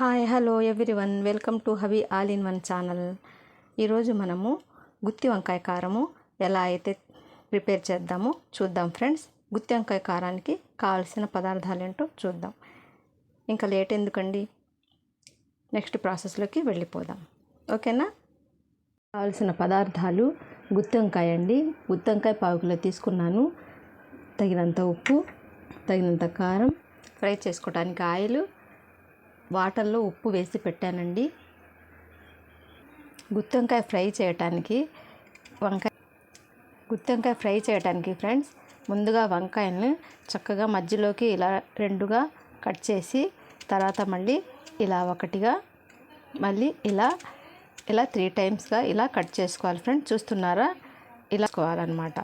Hi hello everyone welcome to Havi all in one channel ఈరోజు మనము గుత్తి వంకాయ కారము ఎలా అయితే ప్రిపేర్ చేద్దామో చూద్దాం ఫ్రెండ్స్. గుత్తి వంకాయ కారానికి కావాల్సిన పదార్థాలు ఏంటో చూద్దాం. ఇంకా లేట్ ఎందుకండి? నెక్స్ట్ ప్రాసెస్లోకి వెళ్ళిపోదాం. ఓకేనా? కావాల్సిన పదార్థాలు గుత్తి వంకాయ అండి. గుత్తి వంకాయ పావు కిలో తీసుకున్నాను. తగినంత ఉప్పు తగినంత కారం ఫ్రై చేసుకోవడానికి ఆయిల్ వాటర్లో ఉప్పు వేసి పెట్టానండి. గుత్తి వంకాయ ఫ్రై చేయటానికి వంకాయ గుత్తి వంకాయ ఫ్రై చేయడానికి ఫ్రెండ్స్ ముందుగా వంకాయల్ని చక్కగా మధ్యలోకి ఇలా రెండుగా కట్ చేసి తర్వాత మళ్ళీ ఇలా ఒకటిగా మళ్ళీ ఇలా ఇలా త్రీ టైమ్స్గా ఇలా కట్ చేసుకోవాలి ఫ్రెండ్స్. చూస్తున్నారా? ఇలా చేసుకోవాలన్నమాట.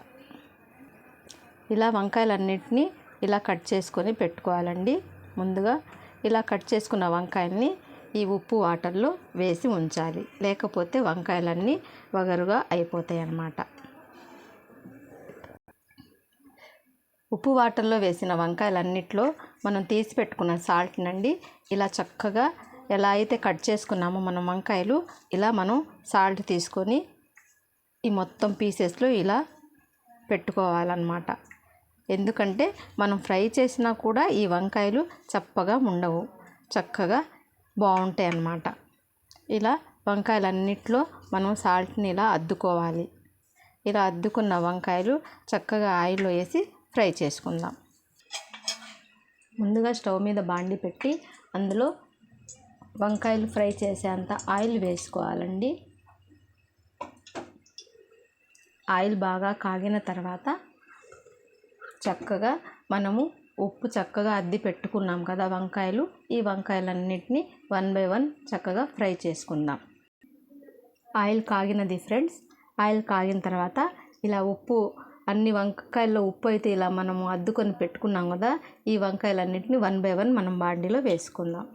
ఇలా వంకాయలన్నింటినీ ఇలా కట్ చేసుకొని పెట్టుకోవాలండి. ముందుగా ఇలా కట్ చేసుకున్న వంకాయల్ని ఈ ఉప్పు వాటర్లో వేసి ఉంచాలి. లేకపోతే వంకాయలన్నీ వగరుగా అయిపోతాయి అన్నమాట. ఉప్పు వాటర్లో వేసిన వంకాయలన్నిట్లో మనం తీసి పెట్టుకున్న సాల్ట్ నండి ఇలా చక్కగా ఎలా అయితే కట్ చేసుకున్నామో మనం వంకాయలు ఇలా మనం సాల్ట్ తీసుకొని ఈ మొత్తం పీసెస్లో ఇలా పెట్టుకోవాలన్నమాట. ఎందుకంటే మనం ఫ్రై చేసినా కూడా ఈ వంకాయలు చప్పగా ఉండవు. చక్కగా బాగుంటాయి అన్నమాట. ఇలా వంకాయలన్నిట్లో మనం సాల్ట్ని ఇలా అద్దుకోవాలి. ఇలా అద్దుకున్న వంకాయలు చక్కగా ఆయిల్లో వేసి ఫ్రై చేసుకుందాం. ముందుగా స్టవ్ మీద బాండి పెట్టి అందులో వంకాయలు ఫ్రై చేసేంత ఆయిల్ వేసుకోవాలండి. ఆయిల్ బాగా కాగిన తర్వాత చక్కగా మనము ఉప్పు చక్కగా అద్ది పెట్టుకున్నాం కదా వంకాయలు. ఈ వంకాయలన్నిటిని వన్ బై వన్ చక్కగా ఫ్రై చేసుకుందాం. ఆయిల్ కాగినది ఫ్రెండ్స్. ఆయిల్ కాగిన తర్వాత ఇలా ఉప్పు అన్ని వంకాయల్లో ఉప్పు అయితే ఇలా మనము అద్దుకొని పెట్టుకున్నాం కదా ఈ వంకాయలన్నిటిని వన్ బై వన్ మనం బాండీలో వేసుకుందాం.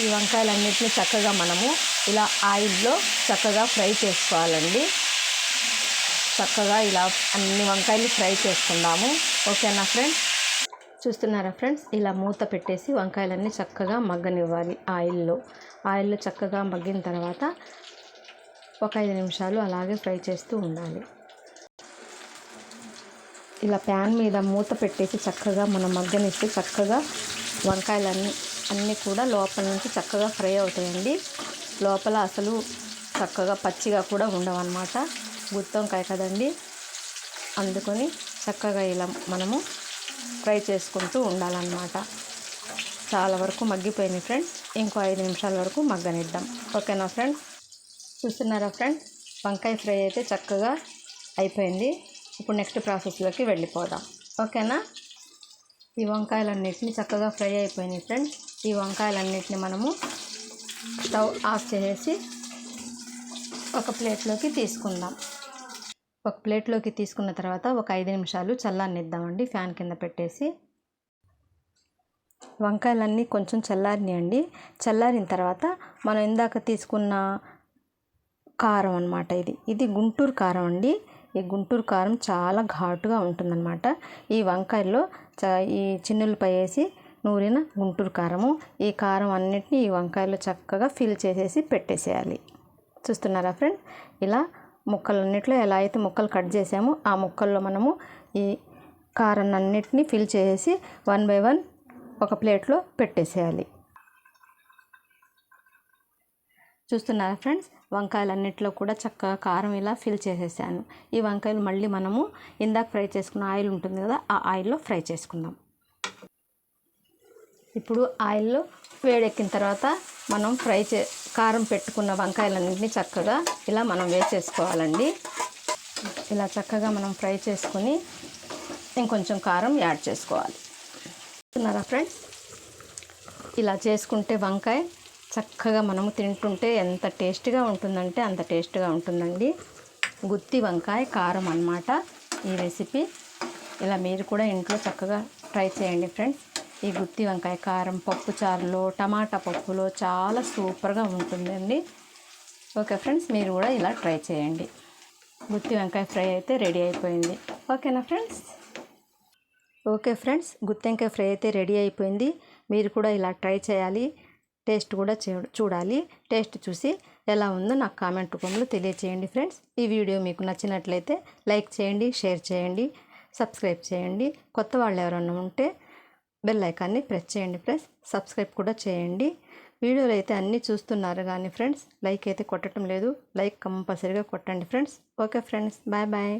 ఈ వంకాయలన్నిటిని చక్కగా మనము ఇలా ఆయిల్లో చక్కగా ఫ్రై చేసుకోవాలండి. చక్కగా ఇలా అన్ని వంకాయలు ఫ్రై చేసుకుందాము. ఓకేనా ఫ్రెండ్స్? చూస్తున్నారా ఫ్రెండ్స్? ఇలా మూత పెట్టేసి వంకాయలన్నీ చక్కగా మగ్గనివ్వాలి ఆయిల్లో. ఆయిల్లో చక్కగా మగ్గిన తర్వాత ఒక ఐదు నిమిషాలు అలాగే ఫ్రై చేస్తూ ఉండాలి. ఇలా ప్యాన్ మీద మూత పెట్టేసి చక్కగా మనం మగ్గనిస్తే చక్కగా వంకాయలన్నీ అన్నీ కూడా లోపల నుంచి చక్కగా ఫ్రై అవుతాయండి. లోపల అసలు చక్కగా పచ్చిగా కూడా ఉండవన్నమాట. గుత్తి వంకాయ కదండి. అందుకొని చక్కగా ఇలా మనము ఫ్రై చేసుకుంటూ ఉండాలన్నమాట. చాలా వరకు మగ్గిపోయినాయి ఫ్రెండ్స్. ఇంకో ఐదు నిమిషాల వరకు మగ్గనిద్దాం. ఓకేనా ఫ్రెండ్స్? చూస్తున్నారా ఫ్రెండ్స్? వంకాయ ఫ్రై అయితే చక్కగా అయిపోయింది. ఇప్పుడు నెక్స్ట్ ప్రాసెస్లోకి వెళ్ళిపోదాం. ఓకేనా? ఈ వంకాయలన్నిటిని చక్కగా ఫ్రై అయిపోయినాయి ఫ్రెండ్స్. ఈ వంకాయలన్నిటిని మనము స్టవ్ ఆఫ్ చేసేసి ఒక ప్లేట్లోకి తీసుకుందాం. ఒక ప్లేట్లోకి తీసుకున్న తర్వాత ఒక ఐదు నిమిషాలు చల్లారనిద్దామండి. ఫ్యాన్ కింద పెట్టేసి వంకాయలన్నీ కొంచెం చల్లారినాయండి. చల్లారిన తర్వాత మనం ఇందాక తీసుకున్న కారం అనమాట ఇది. ఇది గుంటూరు కారం అండి. ఈ గుంటూరు కారం చాలా ఘాటుగా ఉంటుందన్నమాట. ఈ వంకాయల్లో చ ఈ చిన్నులపై వేసి నూరిన గుంటూరు కారము. ఈ కారం అన్నిటిని ఈ వంకాయలో చక్కగా ఫిల్ చేసేసి పెట్టేసేయాలి. చూస్తున్నారా ఫ్రెండ్? ఇలా ముక్కలన్నిట్లో ఎలా అయితే ముక్కలు కట్ చేసామో ఆ ముక్కల్లో మనము ఈ కారం అన్నిటిని ఫిల్ చేసేసి వన్ బై వన్ ఒక ప్లేట్లో పెట్టేసేయాలి. చూస్తున్నారా ఫ్రెండ్స్? వంకాయలన్నిట్లో కూడా చక్కగా కారం ఇలా ఫిల్ చేసేసాను. ఈ వంకాయలు మళ్ళీ మనము ఇందాక ఫ్రై చేసుకున్న ఆయిల్ ఉంటుంది కదా ఆ ఆయిల్లో ఫ్రై చేసుకుందాం. ఇప్పుడు ఆయిల్లో వేడెక్కిన తర్వాత మనం ఫ్రై చే కారం పెట్టుకున్న వంకాయలన్నింటినీ చక్కగా ఇలా మనం వేసేసుకోవాలండి. ఇలా చక్కగా మనం ఫ్రై చేసుకొని ఇంకొంచెం కారం యాడ్ చేసుకోవాలి. చూస్తున్నారా ఫ్రెండ్స్? ఇలా చేసుకుంటే వంకాయ చక్కగా మనము తింటుంటే ఎంత టేస్ట్గా ఉంటుందంటే అంత టేస్ట్గా ఉంటుందండి. గుత్తి వంకాయ కారం అన్నమాట. ఈ రెసిపీ ఇలా మీరు కూడా ఇంట్లో చక్కగా ట్రై చేయండి ఫ్రెండ్స్. ఈ గుత్తి వంకాయ కారం పప్పు చారులో టమాటా పప్పులో చాలా సూపర్గా ఉంటుందండి. ఓకే ఫ్రెండ్స్ మీరు కూడా ఇలా ట్రై చేయండి. గుత్తి వంకాయ ఫ్రై అయితే రెడీ అయిపోయింది. ఓకేనా ఫ్రెండ్స్? ఓకే ఫ్రెండ్స్ గుత్తి వంకాయ ఫ్రై అయితే రెడీ అయిపోయింది. మీరు కూడా ఇలా ట్రై చేయాలి. టేస్ట్ కూడా చూ- చూడాలి. టేస్ట్ చూసి ఎలా ఉందో నాకు కామెంట్ రూపంలో తెలియచేయండి ఫ్రెండ్స్. ఈ వీడియో మీకు నచ్చినట్లయితే లైక్ చేయండి షేర్ చేయండి సబ్స్క్రైబ్ చేయండి. కొత్త వాళ్ళు ఎవరైనా ఉంటే బెల్ ఐకాన్ని ప్రెస్ చేయండి ఫ్రెండ్స్. సబ్స్క్రైబ్ కూడా చేయండి. వీడియోలు అయితే అన్నీ చూస్తున్నారు కానీ ఫ్రెండ్స్ లైక్ అయితే కొట్టడం లేదు. లైక్ కంపల్సరీగా కొట్టండి friends. Okay friends bye bye.